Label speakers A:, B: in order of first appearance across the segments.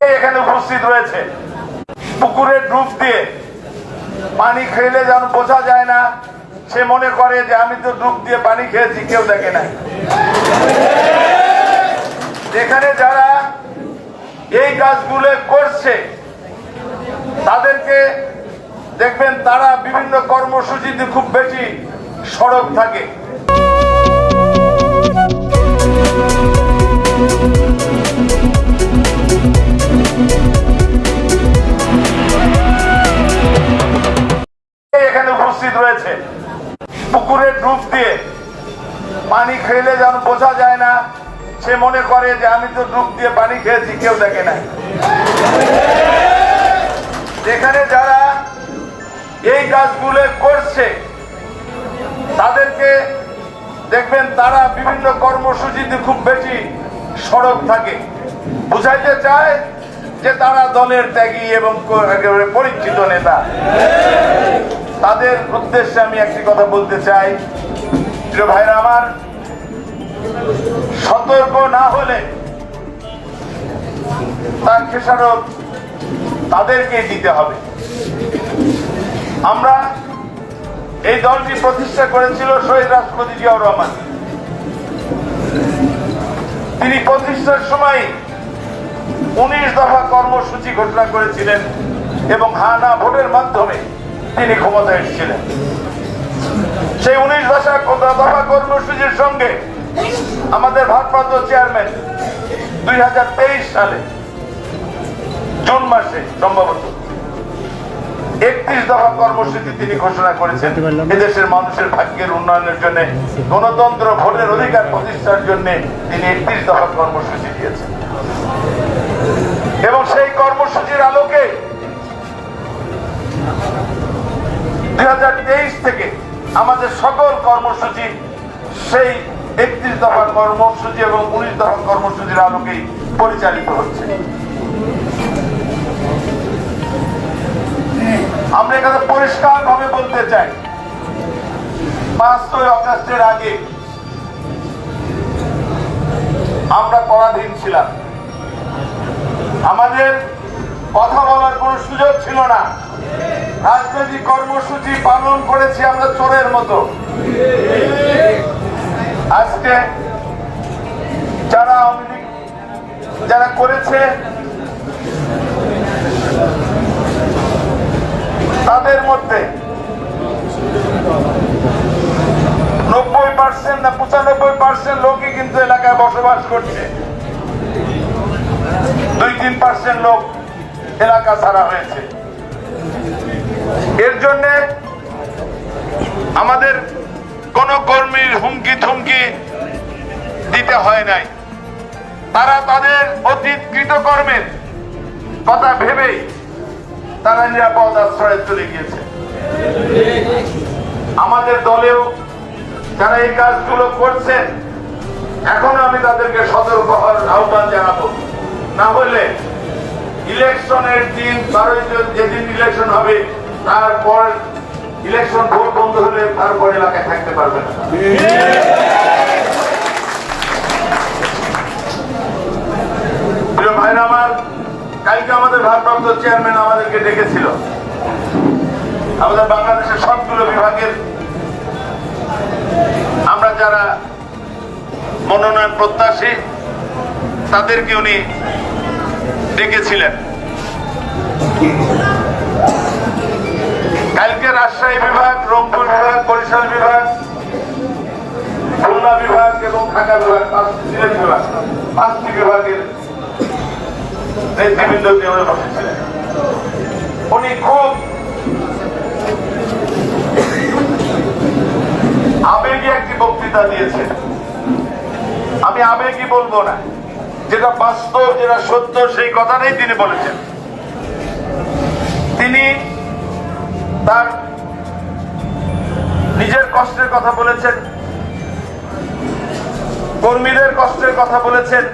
A: এখানে উপস্থিত রয়েছে। পুকুরে ডুব দিয়ে পানি খেলে যেন বোঝা যায় না, সে মনে করে যে আমি তো ডুব দিয়ে পানি খেয়েছি, কেউ দেখে নাই। যেখানে যারা এই কাজগুলো করছে, তাদেরকে দেখবেন তারা বিভিন্ন কর্মসূচিতে খুব বেশি সড়ক থাকে। পানি খেলে যেন বোঝা যায় না, সে মনে করে যে আমি তো ডুব দিয়ে পানি খেয়েছি, কেউ দেখে নাই। যেখানে যারা এই কাজগুলো করছে, তাদেরকে দেখবেন তারা বিভিন্ন কর্মসূচিতে খুব বেশি সড়ক থাকে। বুঝাইতে চায় যে তারা দলের ত্যাগী এবং পরিচিত নেতা। তাদের উদ্দেশ্যে আমি একটি কথা বলতে চাই। প্রিয় ভাইরা আমার, সতর্ক না হলে তার খেসারত তাদেরকে দিতে হবে। আমরা এই দলটি প্রতিষ্ঠা করেছিল শহীদ রাষ্ট্রপতি জিয়াউর রহমান। তিনি প্রতিষ্ঠার সময় উনিশ দফা কর্মসূচি ঘোষণা করেছিলেন এবং হা না ভোটের মাধ্যমে তিনি ক্ষমতায় এসেছিলেন। সেই উনিশ দশা দফা কর্মসূচির সঙ্গে আমাদের ভারপ্রাপ্ত চেয়ারম্যান দুই সালে জুন মাসে সম্ভবত একত্রিশ দফা কর্মসূচি তিনি ঘোষণা করেছেন। এদেশের মানুষের ভাগ্যের উন্নয়নের জন্য, গণতন্ত্র, ভোটের অধিকার প্রতিষ্ঠার জন্য তিনি একত্রিশ দফা কর্মসূচি দিয়েছেন। এবং সেই কর্মসূচির আলোকে দুই হাজার তেইশ থেকে আমাদের সকল কর্মসূচি সেই একত্রিশ দফা কর্মসূচি এবং উনিশ দফা কর্মসূচির আলোকেই পরিচালিত হচ্ছে। আমরা এখানে পরিষ্কার ভাবে বলতে চাই, পাঁচই অগাস্টের আগে আমরা পরাধীন ছিলাম। আমাদের কথা বলার কোনো সুযোগ ছিল না। রাজনৈতিক কর্মসূচি পালন করেছি আমরা চোরের মতো। আজকে যারা যারা করেছে, তাদের মধ্যে নব্বই পার্সেন্ট না পঁচানব্বই পার্সেন্ট লোকই কিন্তু এলাকায় বসবাস করছে। দুই তিন পার্সেন্ট লোক এলাকা ছাড়া হয়েছে। তারা তাদের অতীত কৃতকর্মের কথা ভেবেই তারা নিরাপদ আশ্রয়ে চলে গিয়েছে। আমাদের দলেও যারা এই কাজগুলো করছেন, এখন আমি তাদেরকে সতর্ক হওয়ার আহ্বান জানাব। না হলে ইলেকশনের দিন বারোই যেদিন ইলেকশন হবে, তারপর ইলেকশন ভোট বন্ধ হলে তারপর এলাকায় থাকতে পারবে না প্রিয় ভাইরা আমার কালকে আমাদের ভারপ্রাপ্ত চেয়ারম্যান আমাদেরকে ডেকেছিল। আমাদের বাংলাদেশের সবগুলো বিভাগের আমরা যারা মনোনয়ন প্রত্যাশী, তাদেরকে উনি ডেকেছিলেন। কালকে রাজশাহী বিভাগ, রংপুর বিভাগ, বরিশাল বিভাগ, খুলনা বিভাগ এবং ঢাকা বিভাগ, পাঁচটি বিভাগ, পাঁচটি বিভাগের উনি খুব আবেগী একটি বক্তৃতা দিয়েছেন। আমি আবেগী বলব না। যেটা বাস্তব, যেটা সত্য, সেই কথাটাই তিনি বলেছেন। তিনি তার নিজের কষ্টের কথা বলেছেন, কর্মীদের কষ্টের কথা বলেছেন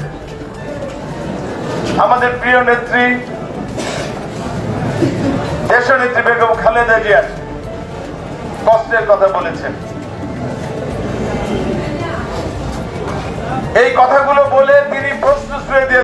A: আমাদের প্রিয় নেত্রী দেশ নেত্রী বেগম খালেদা জিয়ার কষ্টের কথা বলেছেন। এই কথাগুলো বলে তিনি প্রশ্ন ছুড়ে দিয়ে